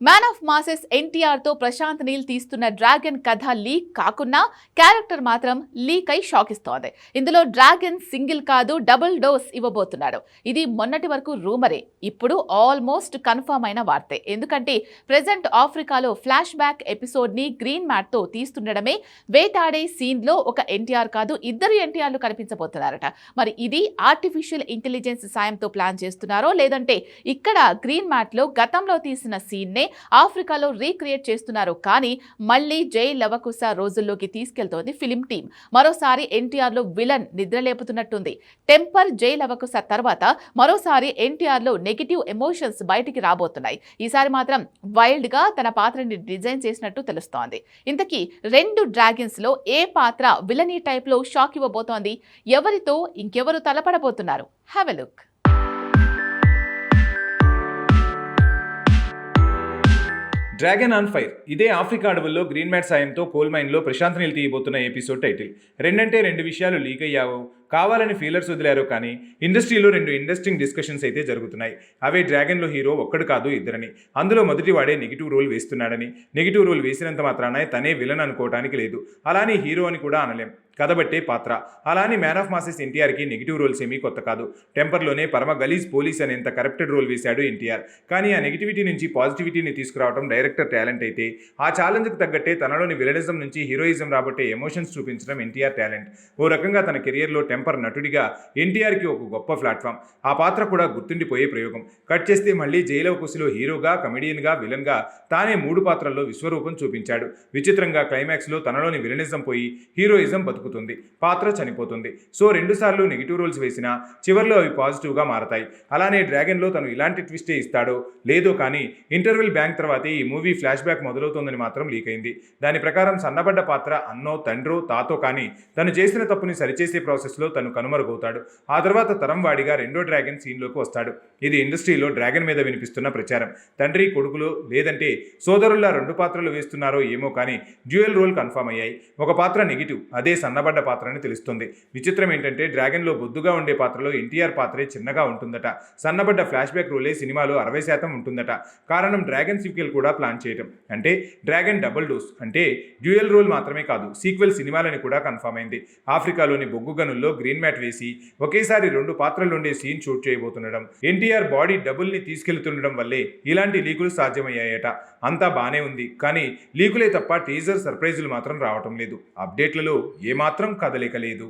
Man of masses ఎన్టీఆర్తో ప్రశాంత్ నీల్ తీస్తున్న dragon కథ లీక్ కాకున్నా క్యారెక్టర్ మాత్రం లీక్ అయి షాక్ ఇస్తోంది ఇందులో డ్రాగన్ సింగిల్ కాదు డబుల్ డోస్ ఇవ్వబోతున్నాడు. ఇది మొన్నటి వరకు రూమరే. ఇప్పుడు ఆల్మోస్ట్ కన్ఫర్మ్ అయిన వార్తే. ఎందుకంటే ప్రజెంట్ ఆఫ్రికాలో ఫ్లాష్ బ్యాక్ ఎపిసోడ్ని గ్రీన్ మ్యాట్తో తీస్తుండడమే వేటాడే సీన్లో ఒక ఎన్టీఆర్ కాదు ఇద్దరు ఎన్టీఆర్లు కనిపించబోతున్నారట. మరి ఇది ఆర్టిఫిషియల్ ఇంటెలిజెన్స్ సాయంతో ప్లాన్ చేస్తున్నారో లేదంటే ఇక్కడ గ్రీన్ మ్యాట్లో గతంలో తీసిన సీన్నే ఆఫ్రికాలో రీక్రియేట్ చేస్తున్నారు. కానీ మళ్ళీ జై లవకుశ రోజుల్లోకి తీసుకెళ్తోంది ఫిలిం టీం మరోసారి ఎన్టీఆర్లో విలన్ నిద్రలేపుతున్నట్టుంది. టెంపర్ జై లవకుశ తర్వాత మరోసారి ఎన్టీఆర్లో నెగిటివ్ ఎమోషన్స్ బయటికి రాబోతున్నాయి. ఈసారి మాత్రం వైల్డ్గా తన పాత్రని డిజైన్ చేసినట్టు తెలుస్తోంది. ఇంతకీ రెండు డ్రాగన్స్లో ఏ పాత్ర విలనీ టైప్లో షాక్ ఇవ్వబోతోంది? ఎవరితో ఇంకెవరు తలపడబోతున్నారు? Have a look dragon on fire ఇదే ఆఫ్రికా అడవుల్లో గ్రీన్ మ్యాట్ సాయంతో కోల్ మైన్లో ప్రశాంత్ నీల్ తీయబోతున్న ఎపిసోడ్ టైటిల్ రెండంటే రెండు విషయాలు లీక్ అయ్యావు. కావాలని ఫీలర్స్ వదిలారు కానీ ఇండస్ట్రీలో రెండు ఇంట్రెస్టింగ్ డిస్కషన్స్ అయితే జరుగుతున్నాయి. అవే డ్రాగన్లో హీరో ఒక్కడు కాదు ఇద్దరని. అందులో మొదటి వాడే నెగిటివ్ రోల్ వేస్తున్నాడని. నెగిటివ్ రోల్ వేసినంత మాత్రాన తనే విలన్ అనుకోవటానికి లేదు. అలానే హీరో అని కూడా అనలేం. కథబట్టే పాత్ర. అలానే మ్యాన్ ఆఫ్ మాసెస్ ఎన్టీఆర్కి నెగిటివ్ రోల్స్ ఏమీ కొత్త కాదు. టెంపర్లోనే పరమ గలీజ్ పోలీస్ అనేంత కరప్టెడ్ రోల్ వేశాడు ఎన్టీఆర్. కానీ ఆ నెగిటివిటీ నుంచి పాజిటివిటీని తీసుకురావడం డైరెక్టర్ టాలెంట్ అయితే ఆ ఛాలెంజ్కి తగ్గట్టే తనలోని విలనిజం నుంచి హీరోయిజం రాబట్టే ఎమోషన్స్ చూపించడం ఎన్టీఆర్ టాలెంట్ ఓ రకంగా తన కెరియర్లో టెంపర్ నటుడిగా ఎన్టీఆర్కి ఒక గొప్ప ప్లాట్ఫామ్. ఆ పాత్ర కూడా గుర్తుండిపోయే ప్రయోగం. కట్ చేస్తే మళ్ళీ జైలవ కుసిలో హీరోగా కమెడియన్గా విలన్గా తానే మూడు పాత్రల్లో విశ్వరూపం చూపించాడు. విచిత్రంగా క్లైమాక్స్లో తనలోని విలనిజం పోయి హీరోయిజం బతుకుతుంది. పాత్ర చనిపోతుంది. సో రెండుసార్లు నెగిటివ్ రోల్స్ వేసినా చివర్లో అవి పాజిటివ్గా మారతాయి. అలానే డ్రాగన్లో తను ఇలాంటి ట్విస్టే ఇస్తాడో లేదో కానీ ఇంటర్వెల్ బ్యాంక్ తర్వాతే ఈ మూవీ ఫ్లాష్ బ్యాక్ మొదలవుతోందని మాత్రం లీక్ అయింది. దాని ప్రకారం సన్నబడ్డ పాత్ర అన్నో తండ్రో తాతో కానీ తను చేసిన తప్పుని సరిచేసే ప్రాసెస్లో తను కనుమరుగవుతాడు. ఆ తర్వాత తరం వాడిగా రెండో డ్రాగన్ సీన్లోకి వస్తాడు. ఇది ఇండస్ట్రీలో డ్రాగన్ మీద వినిపిస్తున్న ప్రచారం. తండ్రి కొడుకులు లేదంటే సోదరుల్లా రెండు పాత్రలు వేస్తున్నారో ఏమో కానీ డ్యూయల్ రోల్ కన్ఫర్మ్ అయ్యాయి. ఒక పాత్ర నెగిటివ్ అదే సన్నబడ్డ పాత్ర అని తెలుస్తుంది. విచిత్రం ఏంటంటే డ్రాగన్లో బొద్దుగా ఉండే పాత్రలో ఎన్టీఆర్ పాత్రే చిన్నగా ఉంటుందట. సన్నబడ్డ ఫ్లాష్ బ్యాక్ రోలే సినిమాలో అరవై శాతం ఉంటుందట. కారణం డ్రాగన్ సీక్వెల్ కూడా ప్లాన్ చేయటం. అంటే డ్రాగన్ డబుల్ డోస్. అంటే డ్యూయల్ రోల్ మాత్రమే కాదు సీక్వెల్ సినిమాలని కూడా కన్ఫర్మ్ అయింది. ఆఫ్రికాలోని బొగ్గు గనుల్లో గ్రీన్ మ్యాట్ వేసి ఒకేసారి రెండు పాత్రలు ఉండే సీన్ షూట్ చేయబోతుండడం ఎన్టీఆర్ బాడీ డబుల్ని తీసుకెళ్తుండడం వల్లే ఇలాంటి లీకులు సాధ్యమయ్యాయట. అంతా బానే ఉంది కానీ లీకులే తప్ప టీజర్ సర్ప్రైజులు మాత్రం రావటం లేదు. అప్డేట్లలో ఏమాత్రం కదలిక లేదు.